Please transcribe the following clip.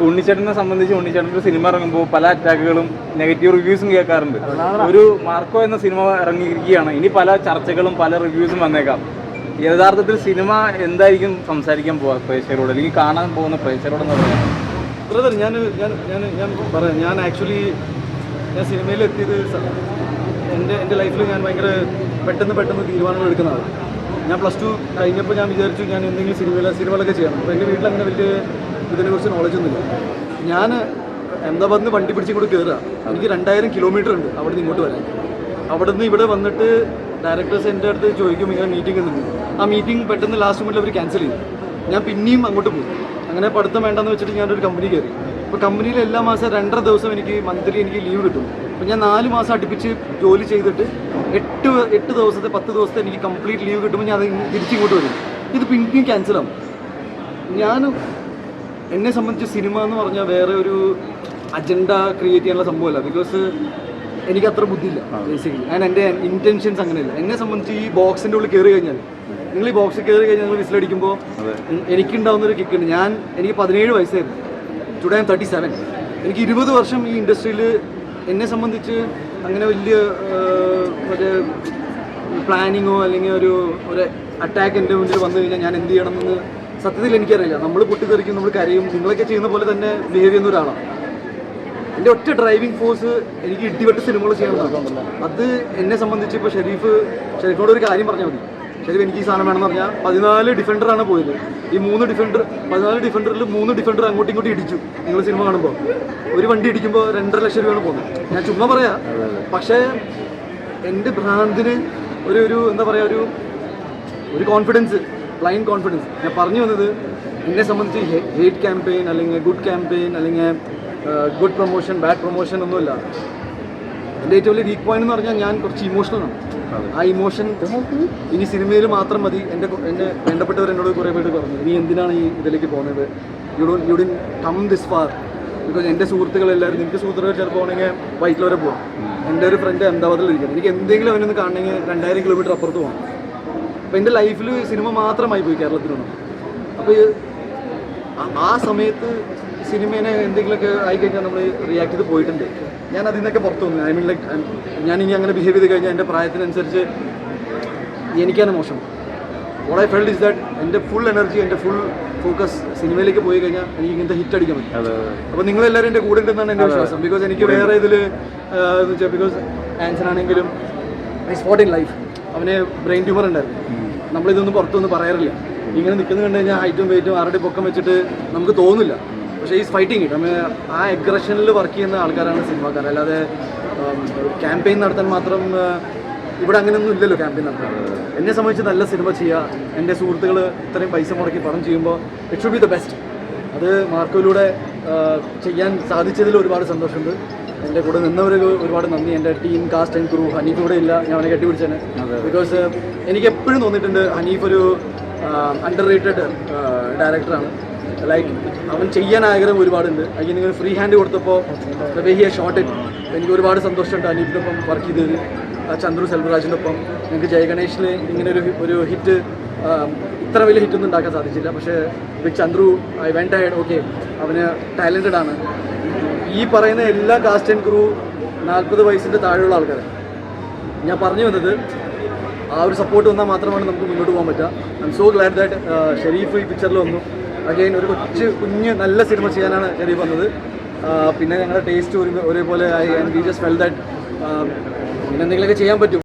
ഉണ്ണിച്ചേട്ടനെ സംബന്ധിച്ച് ഉണ്ണിച്ചേട്ടന്റെ സിനിമ ഇറങ്ങുമ്പോൾ പല അറ്റാക്കുകളും നെഗറ്റീവ് റിവ്യൂസും കേൾക്കാറുണ്ട്. ഒരു മാർക്കോ എന്ന സിനിമ ഇറങ്ങിയിരിക്കുകയാണ്. ഇനി പല ചർച്ചകളും പല റിവ്യൂസും വന്നേക്കാം. യഥാർത്ഥത്തിൽ സിനിമ എന്തായിരിക്കും സംസാരിക്കാൻ പോവാ പ്രേക്ഷകരോട്? അല്ലെങ്കിൽ കാണാൻ പോകുന്ന പ്രേക്ഷകരോട് എന്ന് പറയാം? ബ്രദർ ഞാൻ ഞാൻ ഞാൻ ഞാൻ പറയാം. ഞാൻ ആക്ച്വലി ഞാൻ സിനിമയിൽ എത്തിയത് സ- എന്റെ എന്റെ ലൈഫിൽ ഞാൻ ഭയങ്കര പെട്ടെന്ന് പെട്ടെന്ന് തീരുമാനങ്ങൾ എടുക്കുന്ന ആളാണ് ഞാൻ പ്ലസ് ടു കഴിഞ്ഞപ്പോൾ ഞാൻ വിചാരിച്ചു ഞാൻ എന്തെങ്കിലും സിനിമയിൽ സിനിമകളൊക്കെ ചെയ്യണം. അപ്പോൾ എന്റെ വീട്ടിൽ അങ്ങനെ വലിയ ഇതിനെക്കുറിച്ച് നോളജ് ഒന്നുമില്ല. ഞാൻ അഹമ്മദാബാദിൽ വണ്ടി പിടിച്ചും കൂടി കയറുക എനിക്ക് രണ്ടായിരം കിലോമീറ്റർ ഉണ്ട് അവിടെ നിന്ന് ഇങ്ങോട്ട് വരാൻ. അവിടെ നിന്ന് ഇവിടെ വന്നിട്ട് ഡയറക്ടേഴ്സ് എന്റെ അടുത്ത് ചോദിക്കും ഇങ്ങനെ മീറ്റിംഗ് ഉണ്ട് ആ മീറ്റിംഗ് പെട്ടെന്ന് ലാസ്റ്റ് മിനിറ്റിൽ അവർ ക്യാൻസൽ ചെയ്തു ഞാൻ പിന്നെയും അങ്ങോട്ട് പോയി അങ്ങനെ പഠിത്തം വേണ്ടെന്ന് വെച്ചിട്ട് ഞാനൊരു കമ്പനി കയറി. അപ്പോൾ കമ്പനിയിൽ എല്ലാ മാസം രണ്ടര ദിവസം എനിക്ക് മന്ത്ലി എനിക്ക് ലീവ് കിട്ടും. അപ്പോൾ ഞാൻ നാല് മാസം അടുപ്പിച്ച് ജോലി ചെയ്തിട്ട് എട്ട് എട്ട് ദിവസത്തെ പത്ത് ദിവസത്തെ എനിക്ക് കംപ്ലീറ്റ് ലീവ് കിട്ടുമ്പോൾ ഞാൻ അത് തിരിച്ചിങ്ങോട്ട് വരും. ഇത് പിന്നെയും ക്യാൻസലാവും ഞാൻ എന്നെ സംബന്ധിച്ച് സിനിമ എന്ന് പറഞ്ഞാൽ വേറെ ഒരു അജണ്ട ക്രിയേറ്റ് ചെയ്യാനുള്ള സംഭവമല്ല. ബിക്കോസ് എനിക്ക് അത്ര ബുദ്ധിയില്ല ബേസിക്കലി ഞാൻ എന്റെ ഇന്റൻഷൻസ് അങ്ങനെയല്ല. എന്നെ സംബന്ധിച്ച് ഈ ബോക്സിന്റെ ഉള്ളിൽ കയറി കഴിഞ്ഞാൽ നിങ്ങൾ ഈ ബോക്സിൽ കയറി കഴിഞ്ഞാൽ നിങ്ങൾ വിസിലടിക്കുമ്പോൾ എനിക്കുണ്ടാവുന്ന ഒരു കിക്കുണ്ട് ഞാൻ എനിക്ക് പതിനേഴ് വയസ്സായിരുന്നു. ടുഡേ ഐം തേർട്ടി സെവൻ എനിക്ക് ഇരുപത് വർഷം ഈ ഇൻഡസ്ട്രിയിൽ എന്നെ സംബന്ധിച്ച് അങ്ങനെ വലിയ ഒരു പ്ലാനിങ്ങോ അല്ലെങ്കിൽ ഒരു ഒരു അറ്റാക്ക് എന്റെ മുന്നിൽ വന്നു കഴിഞ്ഞാൽ ഞാൻ എന്ത് ചെയ്യണമെന്ന് സത്യത്തിൽ എനിക്കറിയില്ല. നമ്മൾ പൊട്ടിത്തെറിക്കും നമ്മൾ കരയും. നിങ്ങളൊക്കെ ചെയ്യുന്ന പോലെ തന്നെ ബിഹേവ് ചെയ്യുന്ന ഒരാളാണ് എന്റെ ഒറ്റ ഡ്രൈവിംഗ് ഫോഴ്സ് എനിക്ക് ഇടിവെട്ട് സിനിമകൾ ചെയ്യണമെന്നാണ് അത് എന്നെ സംബന്ധിച്ച് ഇപ്പോൾ ഷെരീഫ് ഷെരീഫിനോട് ഒരു കാര്യം പറഞ്ഞാൽ മതി. ഷെരീഫ് എനിക്ക് ഈ സാധനം വേണമെന്ന് പറഞ്ഞാൽ പതിനാല് ഡിഫൻഡറാണ് പോയത്. ഈ മൂന്ന് ഡിഫൻഡർ പതിനാല് ഡിഫൻഡറിൽ മൂന്ന് ഡിഫൻഡർ അങ്ങോട്ടും ഇങ്ങോട്ടും ഇടിച്ചു നിങ്ങൾ സിനിമ കാണുമ്പോൾ ഒരു വണ്ടി ഇടിക്കുമ്പോൾ രണ്ടര ലക്ഷം രൂപയാണ് പോകുന്നത്. ഞാൻ ചുമ്മാ പറയാം. പക്ഷേ എന്റെ ഭ്രാന്തിന് ഒരു ഒരു എന്താ പറയുക ഒരു ഒരു കോൺഫിഡൻസ് ബ്ലൈൻഡ് കോൺഫിഡൻസ് ഞാൻ പറഞ്ഞു വന്നത് എന്നെ സംബന്ധിച്ച് ഹേറ്റ് ക്യാമ്പയിൻ അല്ലെങ്കിൽ ഗുഡ് ക്യാമ്പയിൻ അല്ലെങ്കിൽ ഗുഡ് പ്രൊമോഷൻ ബാഡ് പ്രൊമോഷൻ ഒന്നുമില്ല. എന്റെ ഏറ്റവും വലിയ വീക്ക് പോയിന്റ് എന്ന് പറഞ്ഞാൽ ഞാൻ കുറച്ച് ഇമോഷണൽ ആണ്. ആ ഇമോഷൻ ഇനി സിനിമയിൽ മാത്രം മതി. എന്റെ എന്നെ വേണ്ടപ്പെട്ടവർ എന്നോട് കുറേ പേര് പറഞ്ഞു നീ എന്തിനാണ് ഈ ഇതിലേക്ക് പോകുന്നത് you don't you didn't come this far because എന്റെ സുഹൃത്തുക്കളെല്ലാവരും എനിക്ക് സുഹൃത്തുക്കൾ ചിലപ്പോൾ ആണെങ്കിൽ വൈറ്റിൽ വരെ പോകും എന്റെ ഒരു ഫ്രണ്ട് അഹമ്മദാബാദിലിരിക്കുന്നത് എനിക്ക് എന്തെങ്കിലും അവനൊന്ന് കാണണമെങ്കിൽ രണ്ടായിരം കിലോമീറ്റർ അപ്പുറത്ത് പോകണം അപ്പോൾ എന്റെ ലൈഫിൽ സിനിമ മാത്രമായി പോയി കേരളത്തിലൊന്നും അപ്പോൾ ആ- സമയത്ത് സിനിമേനെ എന്തെങ്കിലുമൊക്കെ ആയിക്കഴിഞ്ഞാൽ നമ്മൾ റിയാക്ട് ചെയ്ത് പോയിട്ടുണ്ട്. ഞാൻ അതിൽ നിന്നൊക്കെ പുറത്തു വന്നു. ഐ മീൻ ലൈക്ക് ഞാൻ ഇനി അങ്ങനെ ബിഹേവ് ചെയ്ത് കഴിഞ്ഞാൽ എന്റെ പ്രായത്തിനനുസരിച്ച് എനിക്കാണ് മോശം. What I felt is that എന്റെ ഫുൾ എനർജി എന്റെ ഫുൾ ഫോക്കസ് സിനിമയിലേക്ക് പോയി കഴിഞ്ഞാൽ എനിക്ക് ഇങ്ങനത്തെ ഹിറ്റ് അടിക്കാൻ പറ്റും. അപ്പോൾ നിങ്ങളെല്ലാവരും എന്റെ കൂടെ ഉണ്ടെന്നാണ് എന്റെ വിശ്വാസം. ബിക്കോസ് എനിക്ക് വേറെ ഇതിൽ എന്ന് വെച്ചാൽ ബിക്കോസ് ആൻസർ ആണെങ്കിലും ഐ സ്പോട്ട് ഇൻ ലൈഫ് അവന് ബ്രെയിൻ ട്യൂമർ ഉണ്ടായിരുന്നു. നമ്മളിതൊന്നും പുറത്തൊന്നും പറയാറില്ല. ഇങ്ങനെ നിൽക്കുന്നത് കണ്ടു കഴിഞ്ഞാൽ ഹൈറ്റും വെയിറ്റും ആരുടെ പൊക്കം വെച്ചിട്ട് നമുക്ക് തോന്നില്ല പക്ഷേ ഈ ഇറ്റ് നമ്മൾ ആ എഗ്രഷനിൽ വർക്ക് ചെയ്യുന്ന ആൾക്കാരാണ് സിനിമാക്കാർ. അല്ലാതെ ക്യാമ്പയിൻ നടത്താൻ മാത്രം ഇവിടെ അങ്ങനെയൊന്നും ഇല്ലല്ലോ ക്യാമ്പയിൻ നടത്താൻ. എന്നെ സംബന്ധിച്ച് നല്ല സിനിമ ചെയ്യുക. എന്റെ സുഹൃത്തുക്കൾ ഇത്രയും പൈസ മുടക്കി പണം ചെയ്യുമ്പോൾ it should be the best അത് മാർക്കോയിലൂടെ ചെയ്യാൻ സാധിച്ചതിൽ ഒരുപാട് സന്തോഷമുണ്ട്. എന്റെ കൂടെ നിന്നവർക്ക് ഒരുപാട് നന്ദി. എന്റെ team cast and crew Haneef കൂടെ ഇല്ല. ഞാൻ അവനെ കെട്ടിപ്പിടിച്ചേനെ. ബിക്കോസ് എനിക്ക് എപ്പോഴും തോന്നിയിട്ടുണ്ട് ഹനീഫ് ഒരു അണ്ടർ റേറ്റഡ് ഡയറക്ടറാണ് ലൈക്ക് അവൻ ചെയ്യാൻ ആഗ്രഹം ഒരുപാടുണ്ട്. അതിന് ഇങ്ങനെ ഫ്രീ ഹാൻഡ് കൊടുത്തപ്പോൾ വെഹിയ ഷോർട്ട് ഷോട്ട് ഇറ്റ് എനിക്ക് ഒരുപാട് സന്തോഷമുണ്ട് അനീഫിനൊപ്പം വർക്ക് ചെയ്തത് ചന്ദ്രു സെൽവരാജിന്റെ ഒപ്പം ഞങ്ങൾക്ക് ജയഗണേഷിൽ ഇങ്ങനെ ഒരു ഒരു ഹിറ്റ് ഇത്ര വലിയ ഹിറ്റൊന്നും ഉണ്ടാക്കാൻ സാധിച്ചില്ല. പക്ഷേ വിത്ത് ചന്ദ്രു ഐ വെന്റ് ആയിട്ട് ഓക്കെ അവന് ടാലന്റഡ് ആണ്. ഈ പറയുന്ന എല്ലാ കാസ്റ്റ് ആൻഡ് ക്രൂ നാൽപ്പത് വയസ്സിന്റെ താഴെയുള്ള ആൾക്കാർ ഞാൻ പറഞ്ഞു വന്നത് ആ ഒരു സപ്പോർട്ട് വന്നാൽ മാത്രമാണ് നമുക്ക് മുന്നോട്ട് പോകാൻ പറ്റുക. I am so glad that Shareef ഈ പിക്ചറിൽ വന്നു. അഗൈൻ ഒരു കൊച്ചു കുഞ്ഞ് നല്ല സിനിമ ചെയ്യാനാണ് ഷെരീഫ് വന്നത്. പിന്നെ ഞങ്ങളുടെ ടേസ്റ്റ് ഒരു ഒരേപോലെ ആയി and we just felt that പിന്നെ എന്തെങ്കിലുമൊക്കെ ചെയ്യാൻ പറ്റും.